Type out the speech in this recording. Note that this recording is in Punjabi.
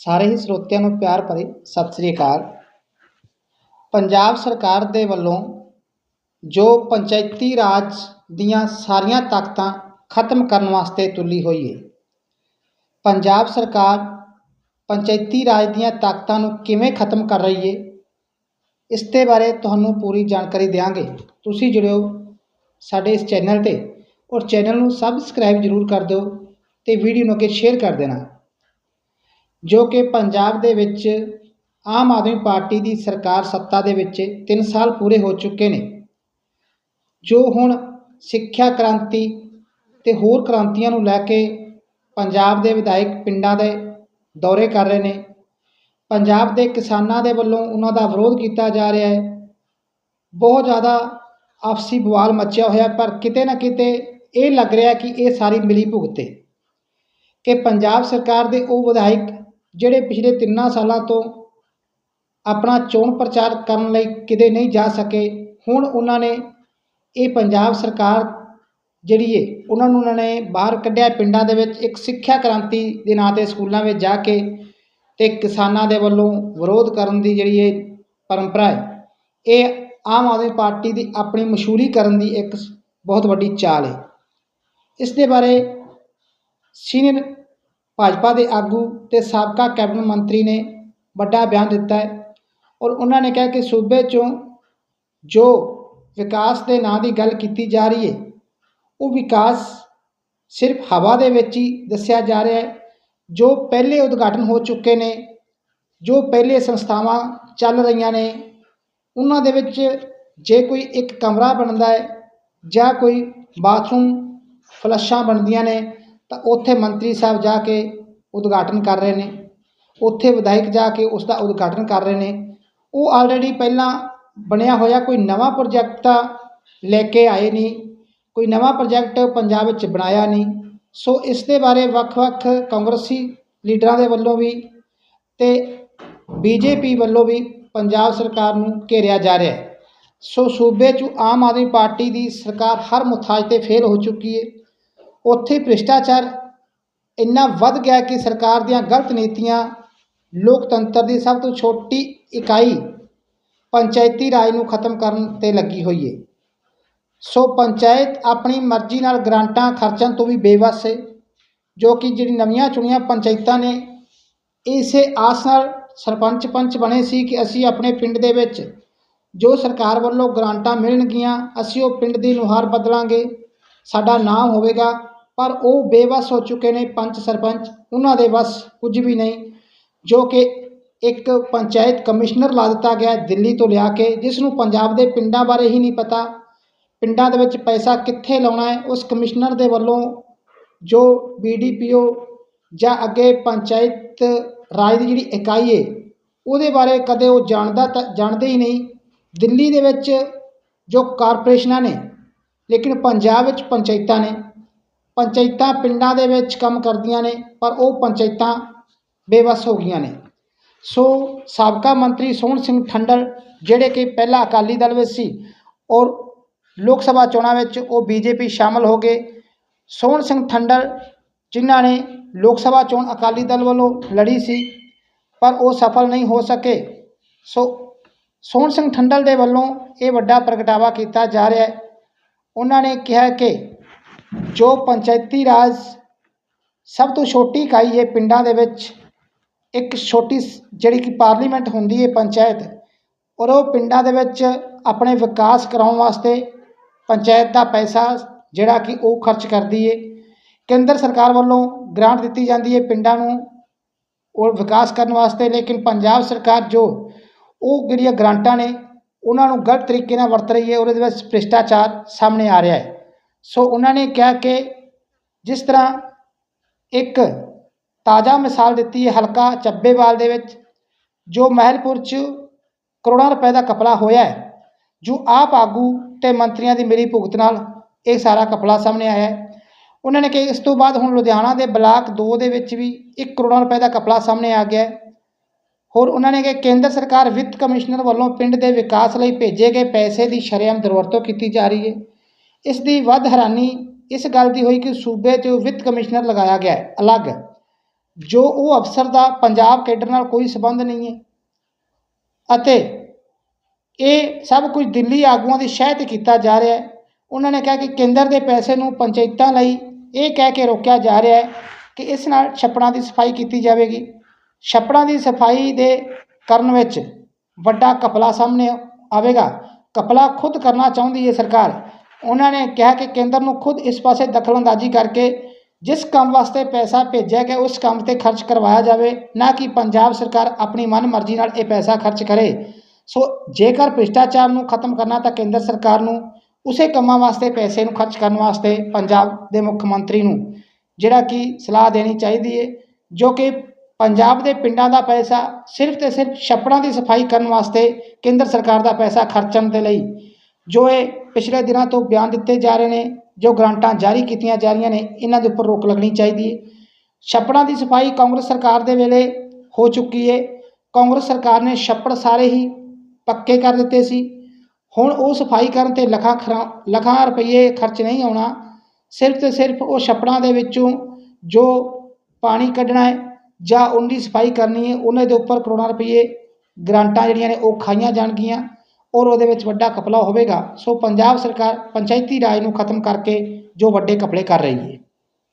ਸਾਰੇ ਹੀ ਸਰੋਤਿਆਂ ਨੂੰ ਪਿਆਰ ਭਰੀ ਸਤਿ ਸ੍ਰੀ ਅਕਾਲ। ਪੰਜਾਬ ਸਰਕਾਰ ਦੇ ਵੱਲੋਂ ਜੋ ਪੰਚਾਇਤੀ ਰਾਜ ਦੀਆਂ ਸਾਰੀਆਂ ਤਾਕਤਾਂ ਖਤਮ ਕਰਨ ਵਾਸਤੇ ਤੁਲੀ ਹੋਈ ਹੈ, ਪੰਜਾਬ ਸਰਕਾਰ ਪੰਚਾਇਤੀ ਰਾਜ ਦੀਆਂ ਤਾਕਤਾਂ ਨੂੰ ਕਿਵੇਂ ਖਤਮ ਕਰ ਰਹੀ ਹੈ, ਇਸ ਦੇ ਬਾਰੇ ਤੁਹਾਨੂੰ ਪੂਰੀ ਜਾਣਕਾਰੀ ਦਿਆਂਗੇ। ਤੁਸੀਂ ਜੁੜਿਓ ਸਾਡੇ ਇਸ ਚੈਨਲ 'ਤੇ ਔਰ ਚੈਨਲ ਨੂੰ ਸਬਸਕ੍ਰਾਈਬ ਜ਼ਰੂਰ ਕਰ ਦਿਓ ਤੇ ਵੀਡੀਓ ਨੂੰ ਅੱਗੇ ਸ਼ੇਅਰ ਕਰ ਦੇਣਾ। ਜੋ ਕਿ ਪੰਜਾਬ ਦੇ ਵਿੱਚ ਆਮ ਆਦਮੀ ਪਾਰਟੀ ਦੀ ਸਰਕਾਰ ਸੱਤਾ ਦੇ ਵਿੱਚ 3 ਸਾਲ ਪੂਰੇ ਹੋ ਚੁੱਕੇ ਨੇ। ਜੋ ਹੁਣ ਸਿੱਖਿਆ ਕ੍ਰਾਂਤੀ ਤੇ ਹੋਰ ਕ੍ਰਾਂਤੀਆਂ ਨੂੰ ਲੈ ਕੇ ਪੰਜਾਬ ਦੇ ਵਿਧਾਇਕ ਪਿੰਡਾਂ ਦੇ ਦੌਰੇ ਕਰ ਰਹੇ ਨੇ। ਪੰਜਾਬ ਦੇ ਕਿਸਾਨਾਂ ਦੇ ਵੱਲੋਂ ਉਹਨਾਂ ਦਾ ਵਿਰੋਧ ਕੀਤਾ ਜਾ ਰਿਹਾ ਹੈ। ਬਹੁਤ ਜ਼ਿਆਦਾ ਆਪਸੀ ਬਵਾਲ ਮੱਚਿਆ ਹੋਇਆ, ਪਰ ਕਿਤੇ ਨਾ ਕਿਤੇ ਇਹ ਲੱਗ ਰਿਹਾ ਕਿ ਇਹ ਸਾਰੀ ਮਿਲੀ ਭੁਗਤੇ ਕਿ ਪੰਜਾਬ ਸਰਕਾਰ ਦੇ ਉਹ ਵਿਧਾਇਕ ਜਿਹੜੇ ਪਿਛਲੇ ਤਿੰਨਾਂ ਸਾਲਾਂ ਤੋਂ ਆਪਣਾ ਚੋਣ ਪ੍ਰਚਾਰ ਕਰਨ ਲਈ ਕਿਤੇ ਨਹੀਂ ਜਾ ਸਕੇ, ਹੁਣ ਉਹਨਾਂ ਨੇ ਇਹ ਪੰਜਾਬ ਸਰਕਾਰ ਜਿਹੜੀ ਏ, ਉਹਨਾਂ ਨੂੰ ਉਹਨਾਂ ਨੇ ਬਾਹਰ ਕੱਢਿਆ ਪਿੰਡਾਂ ਦੇ ਵਿੱਚ ਇੱਕ ਸਿੱਖਿਆ ਕ੍ਰਾਂਤੀ ਦੇ ਨਾਂ 'ਤੇ ਸਕੂਲਾਂ ਵਿੱਚ ਜਾ ਕੇ ਤੇ ਕਿਸਾਨਾਂ ਦੇ ਵੱਲੋਂ ਵਿਰੋਧ ਕਰਨ ਦੀ ਜਿਹੜੀ ਇਹ ਪਰੰਪਰਾ ਹੈ ਇਹ ਆਮ ਆਦਮੀ ਪਾਰਟੀ ਦੀ ਆਪਣੀ ਮਸ਼ਹੂਰੀ ਕਰਨ ਦੀ ਇੱਕ ਬਹੁਤ ਵੱਡੀ ਚਾਲ ਹੈ ਇਸ ਦੇ ਬਾਰੇ ਸੀਨੀਅਰ ਭਾਜਪਾ ਦੇ ਆਗੂ ਤੇ ਸਾਬਕਾ ਕੈਬਨਿਟ ਮੰਤਰੀ ਨੇ ਵੱਡਾ ਬਿਆਨ ਦਿੱਤਾ ਹੈ ਔਰ ਉਹਨਾਂ ਨੇ ਕਿਹਾ ਕਿ ਸੂਬੇ 'ਚੋਂ ਜੋ ਵਿਕਾਸ ਦੇ ਨਾਂ ਦੀ ਗੱਲ ਕੀਤੀ ਜਾ ਰਹੀ ਹੈ, ਉਹ ਵਿਕਾਸ ਸਿਰਫ ਹਵਾ ਦੇ ਵਿੱਚ ਹੀ ਦੱਸਿਆ ਜਾ ਰਿਹਾ ਹੈ, ਜੋ ਪਹਿਲੇ ਉਦਘਾਟਨ ਹੋ ਚੁੱਕੇ ਨੇ, ਜੋ ਪਹਿਲੇ ਸੰਸਥਾਵਾਂ ਚੱਲ ਰਹੀਆਂ ਨੇ, ਉਹਨਾਂ ਦੇ ਵਿੱਚ ਜੇ ਕੋਈ ਇੱਕ ਕਮਰਾ ਬਣਦਾ ਹੈ ਜਾਂ ਕੋਈ ਬਾਥਰੂਮ ਫਲੱਸ਼ਾਂ ਬਣਦੀਆਂ ਨੇ ਤਾਂ ਉੱਥੇ ਮੰਤਰੀ ਸਾਹਿਬ ਜਾ ਕੇ ਉਦਘਾਟਨ ਕਰ ਰਹੇ ਨੇ। ਉੱਥੇ ਵਿਧਾਇਕ ਜਾ ਕੇ ਉਸ ਦਾ ਉਦਘਾਟਨ ਕਰ ਰਹੇ ਨੇ। ਉਹ ਆਲਰੇਡੀ ਪਹਿਲਾਂ ਬਣਿਆ ਹੋਇਆ ਕੋਈ ਨਵਾਂ ਪ੍ਰੋਜੈਕਟ ਤਾਂ ਲੈ ਕੇ ਆਏ ਨਹੀਂ, ਕੋਈ ਨਵਾਂ ਪ੍ਰੋਜੈਕਟ ਪੰਜਾਬ ਵਿੱਚ ਬਣਾਇਆ ਨਹੀਂ। ਸੋ ਇਸ ਦੇ ਬਾਰੇ ਵੱਖ-ਵੱਖ ਕਾਂਗਰਸੀ ਲੀਡਰਾਂ ਦੇ ਵੱਲੋਂ ਵੀ ਤੇ ਬੀਜੇਪੀ ਵੱਲੋਂ ਵੀ ਪੰਜਾਬ ਸਰਕਾਰ ਨੂੰ ਘੇਰਿਆ ਜਾ ਰਿਹਾ ਹੈ। ਸੋ ਸੂਬੇ 'ਚ ਆਮ ਆਦਮੀ ਪਾਰਟੀ ਦੀ ਸਰਕਾਰ ਹਰ ਮੁਥਾਜ ਤੇ ਫੇਲ ਹੋ ਚੁੱਕੀ ਹੈ। ਉੱਥੇ ਭ੍ਰਿਸ਼ਟਾਚਾਰ ਇੰਨਾ ਵੱਧ ਗਿਆ ਕਿ ਸਰਕਾਰ ਦੀਆਂ ਗਲਤ ਨੀਤੀਆਂ ਲੋਕਤੰਤਰ ਦੀ ਸਭ ਤੋਂ ਛੋਟੀ ਇਕਾਈ ਪੰਚਾਇਤੀ ਰਾਜ ਨੂੰ ਖਤਮ ਕਰਨ ਤੇ ਲੱਗੀ ਹੋਈ ਹੈ ਸੋ ਪੰਚਾਇਤ ਆਪਣੀ ਮਰਜ਼ੀ ਨਾਲ ਗ੍ਰਾਂਟਾਂ ਖਰਚਣ ਤੋਂ ਵੀ ਬੇਵੱਸ ਹੈ ਜੋ ਕਿ ਜਿਹੜੀ ਨਵੀਆਂ ਚੁਣੀਆਂ ਪੰਚਾਇਤਾਂ ਨੇ, ਇਸੇ ਆਸ ਨਾਲ ਸਰਪੰਚ ਪੰਚ ਬਣੇ ਸੀ ਕਿ ਅਸੀਂ ਆਪਣੇ ਪਿੰਡ ਦੇ ਵਿੱਚ ਜੋ ਸਰਕਾਰ ਵੱਲੋਂ ਗ੍ਰਾਂਟਾਂ ਮਿਲਣਗੀਆਂ, ਅਸੀਂ ਉਹ ਪਿੰਡ ਦੀ ਨੁਹਾਰ ਬਦਲਾਂਗੇ, ਸਾਡਾ ਨਾਮ ਹੋਵੇਗਾ ਪਰ ਉਹ ਬੇਵੱਸ ਹੋ ਚੁੱਕੇ ਨੇ ਪੰਚ ਸਰਪੰਚ। ਉਹਨਾਂ ਦੇ ਵੱਸ ਕੁਝ ਵੀ ਨਹੀਂ, ਜੋ ਕਿ ਇੱਕ ਪੰਚਾਇਤ ਕਮਿਸ਼ਨਰ ਲਾ ਦਿੱਤਾ ਗਿਆ ਦਿੱਲੀ ਤੋਂ ਲਿਆ ਕੇ, ਜਿਸ ਨੂੰ ਪੰਜਾਬ ਦੇ ਪਿੰਡਾਂ ਬਾਰੇ ਹੀ ਨਹੀਂ ਪਤਾ। ਪਿੰਡਾਂ ਦੇ ਵਿੱਚ ਪੈਸਾ ਕਿੱਥੇ ਲਾਉਣਾ ਹੈ, ਉਸ ਕਮਿਸ਼ਨਰ ਦੇ ਵੱਲੋਂ ਜੋ ਬੀਡੀਪੀਓ ਜਾਂ ਅੱਗੇ ਪੰਚਾਇਤ ਰਾਜ ਦੀ ਜਿਹੜੀ ਇਕਾਈ ਹੈ ਉਹਦੇ ਬਾਰੇ ਕਦੇ ਉਹ ਜਾਣਦਾ ਤਾਂ, ਜਾਣਦੇ ਹੀ ਨਹੀਂ। ਦਿੱਲੀ ਦੇ ਵਿੱਚ ਜੋ ਕਾਰਪੋਰੇਸ਼ਨਾਂ ਨੇ, ਲੇਕਿਨ ਪੰਜਾਬ ਵਿੱਚ ਪੰਚਾਇਤਾਂ ਨੇ ਪੰਚਾਇਤਾਂ ਪਿੰਡਾਂ ਦੇ ਵਿੱਚ ਕੰਮ ਕਰਦੀਆਂ ਨੇ, ਪਰ ਉਹ ਪੰਚਾਇਤਾਂ ਬੇਵੱਸ ਹੋ ਗਈਆਂ ਨੇ। ਸੋ ਸਾਬਕਾ ਮੰਤਰੀ ਸੋਹਣ ਸਿੰਘ ਠੰਡਲ, ਜਿਹੜੇ ਕਿ ਪਹਿਲਾਂ ਅਕਾਲੀ ਦਲ ਵਿੱਚ ਸੀ ਔਰ ਲੋਕ ਸਭਾ ਚੋਣਾਂ ਵਿੱਚ ਉਹ ਬੀਜੇਪੀ ਸ਼ਾਮਲ ਹੋ ਗਏ, ਸੋਹਣ ਸਿੰਘ ਠੰਡਲ ਜਿਨ੍ਹਾਂ ਨੇ ਲੋਕ ਸਭਾ ਚੋਣ ਅਕਾਲੀ ਦਲ ਵੱਲੋਂ ਲੜੀ ਸੀ, ਪਰ ਉਹ ਸਫਲ ਨਹੀਂ ਹੋ ਸਕੇ। ਸੋ ਸੋਹਣ ਸਿੰਘ ਠੰਡਲ ਦੇ ਵੱਲੋਂ ਇਹ ਵੱਡਾ ਪ੍ਰਗਟਾਵਾ ਕੀਤਾ ਜਾ ਰਿਹਾ ਹੈ। ਉਹਨਾਂ ਨੇ ਕਿਹਾ ਕਿ ਜੋ ਪੰਚਾਇਤੀ ਰਾਜ ਸਭ ਤੋਂ ਛੋਟੀ ਇਕਾਈ ਹੈ ਪਿੰਡਾਂ ਦੇ ਵਿੱਚ, ਇੱਕ ਛੋਟੀ ਜਿਹੜੀ ਕਿ ਪਾਰਲੀਮੈਂਟ ਹੁੰਦੀ ਹੈ ਪੰਚਾਇਤ, ਔਰ ਉਹ ਪਿੰਡਾਂ ਦੇ ਵਿੱਚ ਆਪਣੇ ਵਿਕਾਸ ਕਰਾਉਣ ਵਾਸਤੇ ਪੰਚਾਇਤ ਦਾ ਪੈਸਾ ਜਿਹੜਾ ਕਿ ਉਹ ਖਰਚ ਕਰਦੀ ਹੈ। ਕੇਂਦਰ ਸਰਕਾਰ ਵੱਲੋਂ ਗ੍ਰਾਂਟ ਦਿੱਤੀ ਜਾਂਦੀ ਹੈ ਪਿੰਡਾਂ ਨੂੰ ਉਹ ਵਿਕਾਸ ਕਰਨ ਵਾਸਤੇ, ਲੇਕਿਨ ਪੰਜਾਬ ਸਰਕਾਰ ਜੋ ਉਹ ਜਿਹੜੀਆਂ ਗ੍ਰਾਂਟਾਂ ਨੇ, ਉਹਨਾਂ ਨੂੰ ਗਲਤ ਤਰੀਕੇ ਨਾਲ ਵਰਤ ਰਹੀ ਹੈ, ਉਹਦੇ ਵਿੱਚ ਭ੍ਰਿਸ਼ਟਾਚਾਰ ਸਾਹਮਣੇ ਆ ਰਿਹਾ ਹੈ। ਸੋ ਉਹਨਾਂ ਨੇ ਕਿਹਾ ਕਿ ਜਿਸ ਤਰ੍ਹਾਂ ਇੱਕ ਤਾਜ਼ਾ ਮਿਸਾਲ ਦਿੱਤੀ ਹੈ ਹਲਕਾ ਚੱਬੇਵਾਲ ਦੇ ਵਿੱਚ, ਜੋ ਮਹਿਲਪੁਰ 'ਚ ਕਰੋੜਾਂ ਰੁਪਏ ਦਾ ਕਪਲਾ ਹੋਇਆ ਹੈ, ਜੋ ਆਪ ਆਗੂ ਤੇ ਮੰਤਰੀਆਂ ਦੀ ਮਿਲੀ ਭੁਗਤ ਨਾਲ ਇਹ ਸਾਰਾ ਕਪਲਾ ਸਾਹਮਣੇ ਆਇਆ ਹੈ। ਉਹਨਾਂ ਨੇ ਕਿ ਇਸ ਤੋਂ ਬਾਅਦ ਹੁਣ ਲੁਧਿਆਣਾ ਦੇ ਬਲਾਕ 2 ਦੇ ਵਿੱਚ ਵੀ 1 ਕਰੋੜ ਰੁਪਏ ਦਾ ਕਪਲਾ ਸਾਹਮਣੇ ਆ ਗਿਆ ਹੋਰ ਉਹਨਾਂ ਨੇ ਕਿ ਕੇਂਦਰ ਸਰਕਾਰ ਵਿੱਤ ਕਮਿਸ਼ਨਰ ਵੱਲੋਂ ਪਿੰਡ ਦੇ ਵਿਕਾਸ ਲਈ ਭੇਜੇ ਗਏ ਪੈਸੇ ਦੀ ਸ਼ਰੇਆਮ ਦੁਰਵਰਤੋਂ ਕੀਤੀ ਜਾ ਰਹੀ ਹੈ। ਇਸ ਦੀ ਵੱਧ ਹੈਰਾਨੀ ਇਸ ਗੱਲ ਦੀ ਹੋਈ ਕਿ ਸੂਬੇ 'ਚ ਵਿੱਤ ਕਮਿਸ਼ਨਰ ਲਗਾਇਆ ਗਿਆ ਹੈ, ਅਲੱਗ, ਜੋ ਉਹ ਅਫਸਰ ਦਾ ਪੰਜਾਬ ਕੇਡਰ ਨਾਲ ਕੋਈ ਸਬੰਧ ਨਹੀਂ ਹੈ। ਅਤੇ ਇਹ ਸਭ ਕੁਝ ਦਿੱਲੀ ਆਗੂਆਂ ਦੀ ਸ਼ਹਿ 'ਤੇ ਕੀਤਾ ਜਾ ਰਿਹਾ ਹੈ। ਉਹਨਾਂ ਨੇ ਕਿਹਾ ਕਿ ਕੇਂਦਰ ਦੇ ਪੈਸੇ ਨੂੰ ਪੰਚਾਇਤਾਂ ਲਈ ਇਹ ਕਹਿ ਕੇ ਰੋਕਿਆ ਜਾ ਰਿਹਾ ਹੈ ਕਿ ਇਸ ਨਾਲ ਛੱਪੜਾਂ ਦੀ ਸਫ਼ਾਈ ਕੀਤੀ ਜਾਵੇਗੀ। ਛੱਪੜਾਂ ਦੀ ਸਫ਼ਾਈ ਦੇ ਕਰਨ ਵਿੱਚ ਵੱਡਾ ਕਪਲਾ ਸਾਹਮਣੇ ਆਵੇਗਾ। ਕਪਲਾ ਖੁਦ ਕਰਨਾ ਚਾਹੁੰਦੀ ਹੈ ਸਰਕਾਰ। ਉਹਨਾਂ ਨੇ ਕਿਹਾ ਕਿ ਕੇਂਦਰ ਨੂੰ ਖੁਦ ਇਸ ਪਾਸੇ ਦਖਲਅੰਦਾਜ਼ੀ ਕਰਕੇ ਜਿਸ ਕੰਮ ਵਾਸਤੇ ਪੈਸਾ ਭੇਜਿਆ ਗਿਆ, ਉਸ ਕੰਮ ਤੇ ਖਰਚ ਕਰਵਾਇਆ ਜਾਵੇ, ਨਾ ਕਿ ਪੰਜਾਬ ਸਰਕਾਰ ਆਪਣੀ ਮਨਮਰਜ਼ੀ ਨਾਲ ਇਹ ਪੈਸਾ ਖਰਚ ਕਰੇ। ਸੋ ਜੇਕਰ ਭ੍ਰਿਸ਼ਟਾਚਾਰ ਨੂੰ ਖਤਮ ਕਰਨਾ, ਤਾਂ ਕੇਂਦਰ ਸਰਕਾਰ ਨੂੰ ਉਸੇ ਕੰਮਾਂ ਵਾਸਤੇ ਪੈਸੇ ਨੂੰ ਖਰਚ ਕਰਨ ਵਾਸਤੇ ਪੰਜਾਬ ਦੇ ਮੁੱਖ ਮੰਤਰੀ ਨੂੰ ਜਿਹੜਾ ਕਿ ਸਲਾਹ ਦੇਣੀ ਚਾਹੀਦੀ ਹੈ ਜੋ ਕਿ ਪੰਜਾਬ ਦੇ ਪਿੰਡਾਂ ਦਾ ਪੈਸਾ ਸਿਰਫ ਤੇ ਸਿਰਫ ਛੱਪੜਾਂ ਦੀ ਸਫ਼ਾਈ ਕਰਨ ਵਾਸਤੇ ਕੇਂਦਰ ਸਰਕਾਰ ਦਾ ਪੈਸਾ ਖਰਚਣ ਦੇ ਲਈ ਜੋ ਇਹ ਪਿਛਲੇ ਦਿਨਾਂ ਤੋਂ ਬਿਆਨ ਦਿੱਤੇ ਜਾ ਰਹੇ ਨੇ, ਜੋ ਗ੍ਰਾਂਟਾਂ ਜਾਰੀ ਕੀਤੀਆਂ ਜਾ ਰਹੀਆਂ ਨੇ, ਇਹਨਾਂ ਦੇ ਉੱਪਰ ਰੋਕ ਲੱਗਣੀ ਚਾਹੀਦੀ ਹੈ। ਛੱਪੜਾਂ ਦੀ ਸਫ਼ਾਈ ਕਾਂਗਰਸ ਸਰਕਾਰ ਦੇ ਵੇਲੇ ਹੋ ਚੁੱਕੀ ਹੈ। ਕਾਂਗਰਸ ਸਰਕਾਰ ਨੇ ਛੱਪੜ ਸਾਰੇ ਹੀ ਪੱਕੇ ਕਰ ਦਿੱਤੇ ਸੀ। ਹੁਣ ਉਹ ਸਫ਼ਾਈ ਕਰਨ ਤੇ ਲੱਖਾਂ ਖਰਾ, ਲੱਖਾਂ ਰੁਪਏ ਖਰਚ ਨਹੀਂ ਆਉਣਾ। ਸਿਰਫ ਤੇ ਸਿਰਫ ਉਹ ਛੱਪੜਾਂ ਦੇ ਵਿੱਚੋਂ ਜੋ ਪਾਣੀ ਕੱਢਣਾ ਹੈ ਜਾਂ ਉਹਨਾਂ ਦੀ ਸਫ਼ਾਈ ਕਰਨੀ ਹੈ, ਉਹਨਾਂ ਦੇ ਉੱਪਰ ਕਰੋੜਾਂ ਰੁਪਏ ਗ੍ਰਾਂਟਾਂ ਜਿਹੜੀਆਂ ਨੇ ਉਹ ਖਾਈਆਂ ਜਾਣਗੀਆਂ। ਔਰ ਉਹਦੇ ਵਿੱਚ ਵੱਡਾ ਕਪਲਾ ਹੋਵੇਗਾ। ਸੋ ਪੰਜਾਬ ਸਰਕਾਰ ਪੰਚਾਇਤੀ ਰਾਜ ਨੂੰ ਖਤਮ ਕਰਕੇ ਜੋ ਵੱਡੇ ਕਪਲੇ ਕਰ ਰਹੀ ਹੈ।